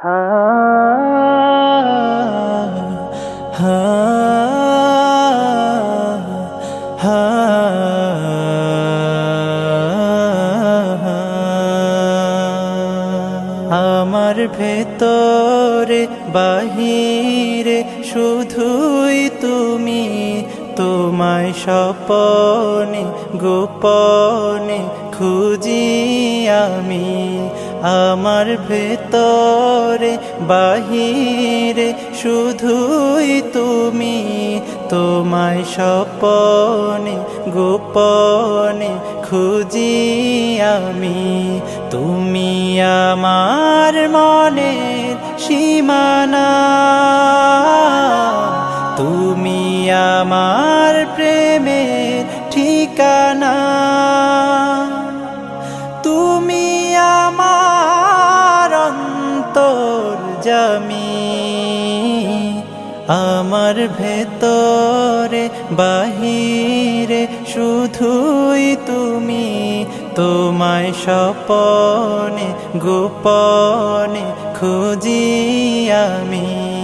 আমার ভেতরে বাহিরে শুধুই তুমি তোমায় স্বপনে গোপনে খুঁজি আমি। আমার ভেতরে, বাহিরে শুধুই তুমি। তোমায় স্বপনে, গোপনে খুঁজি আমি। তুমি আমার মনের সীমানা। তুমি আমার প্রেমের ঠিকানা। জামি আমার ভেতরে বাহিরে শুধুই তুমি তোমায় স্বপনে গোপনে খুঁজি আমি।